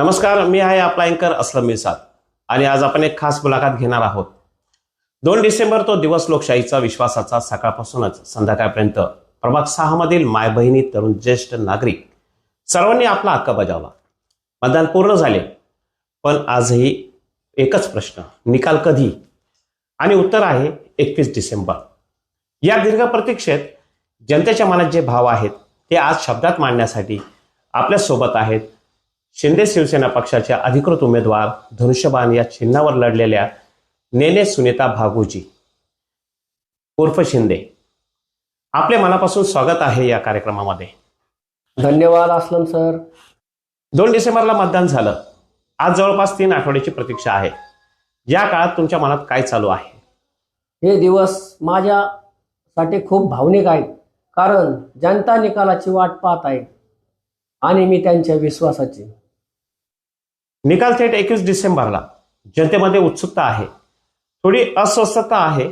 नमस्कार मी आहे आपला अँकर असलम मिसाद आणि आज आपण एक खास मुलाखत घेणार आहोत. दोन डिसेंबर तो दिवस लोकशाहीचा विश्वासाचा सकाळपासूनच संध्याकाळपर्यंत. प्रभाग सहा मधील माय बहिणी तरुण ज्येष्ठ नागरिक सर्वांनी आपला हक्क बजावला. मतदान पूर्ण झाले. पण आजही एकच प्रश्न निकाल कधी? आणि उत्तर आहे एकवीस डिसेंबर. या दीर्घ प्रतीक्षेत जनतेच्या मनात जे भाव आहेत ते आज शब्दात मांडण्यासाठी आपल्यासोबत आहेत शिंदे शिवसेना पक्षाच्या अधिकृत उमेदवार धनुष्यबाण या चिन्हावर लढलेल्या नेने सुनीता भागूजी. उर्फ शिंदे. आपले मनापासून स्वागत आहे या कार्यक्रमामध्ये. धन्यवाद असलम सर. दोन डिसेंबरला मतदान झालं. आज जवळपास तीन आठवड्याची प्रतीक्षा आहे. या काळात तुमच्या मनात काय चालू आहे? हे दिवस माझ्यासाठी खूप भावनिक आहेत कारण जनता निकालाची वाट पाहत आहे आणि मी त्यांच्या विश्वासाची. निकाल थेट एकवीस डिसेंबरला. जनतेमध्ये उत्सुकता आहे. थोडी अस्वस्थता आहे.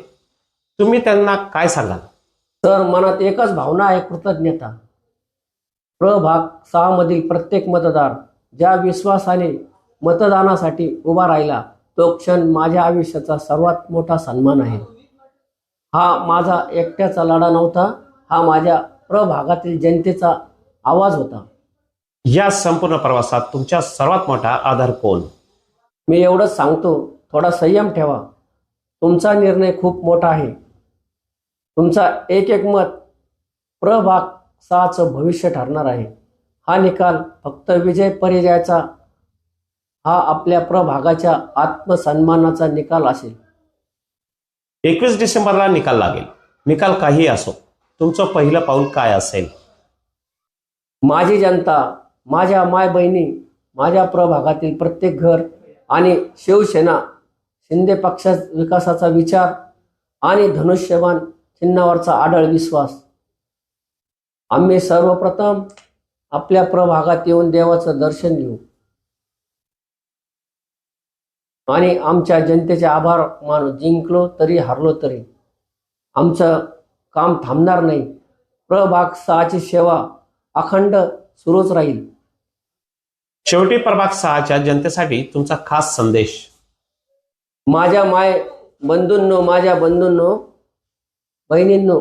तुम्ही त्यांना काय सांगाल? तर मनात एकच भावना आहे कृतज्ञता. प्रभाग सहा मधील प्रत्येक मतदार ज्या विश्वासाने मतदानासाठी उभा राहिला तो क्षण माझ्या आयुष्याचा सर्वात मोठा सन्मान आहे. हा माझा एकट्याचा लढा नव्हता हा माझ्या प्रभागातील जनतेचा आवाज होता. या संपूर्ण प्रवासात तुमच्या सर्वात मोठा आधार कोण? मी एवढंच सांगतो थोडा संयम ठेवा. तुमचा निर्णय खूप मोठा आहे. तुमचा एक एक मत प्रभाग सहाचं भविष्य ठरणार आहे. हा निकाल फक्त विजय परिजयाचा हा आपल्या प्रभागाच्या आत्मसन्मानाचा निकाल असेल. एकवीस डिसेंबरला निकाल लागेल. निकाल काही असो तुमचं पहिलं पाऊल काय असेल? माझी जनता माझ्या माय बहिणी माझ्या प्रभागातील प्रत्येक घर आणि शिवसेना शिंदे पक्षा विकासाचा विचार आणि धनुष्यबाण चिन्हावरचा आढळ विश्वास. आम्ही सर्वप्रथम आपल्या प्रभागात येऊन देवाचं दर्शन घेऊ. आणि आमच्या जनतेचे आभार मानू जिंकलो तरी हारलो तरी. आमचं काम थांबणार नाही. प्रभाग सहाची सेवा अखंड सुरूच राहील. शेवटी प्रभाग सहाच्या जनतेसाठी तुमचा खास संदेश. माझ्या माय बंधूंनो माझ्या बंधूंनो बहिणींनो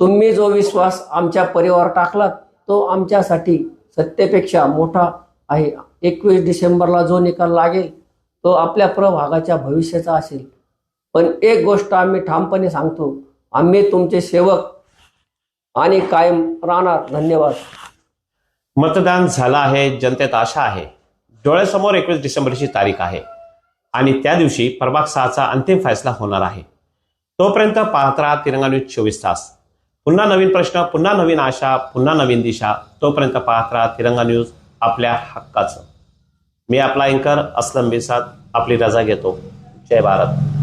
तुम्ही जो विश्वास आमच्या परिवार टाकलात तो आमच्यासाठी सत्तेपेक्षा मोठा आहे. एकवीस डिसेंबरला जो निकाल लागेल तो आपल्या प्रभागाच्या भविष्याचा असेल. पण एक गोष्ट आम्ही ठामपणे सांगतो आम्ही तुमचे सेवक आणि कायम राहणार. धन्यवाद. मतदान झालं आहे जनतेत आशा आहे. डोळ्यासमोर एकवीस डिसेंबरची तारीख आहे. आणि त्या दिवशी प्रभाग सहाचा अंतिम फैसला होणार आहे. तोपर्यंत पाहत राहा तिरंगा न्यूज चोवीस तास. पुन्हा नवीन प्रश्न पुन्हा नवीन आशा पुन्हा नवीन दिशा तोपर्यंत पाहत राहा तिरंगा न्यूज आपल्या हक्काचं. मी आपला अँकर असलम बिसात आपली रजा घेतो. जय भारत.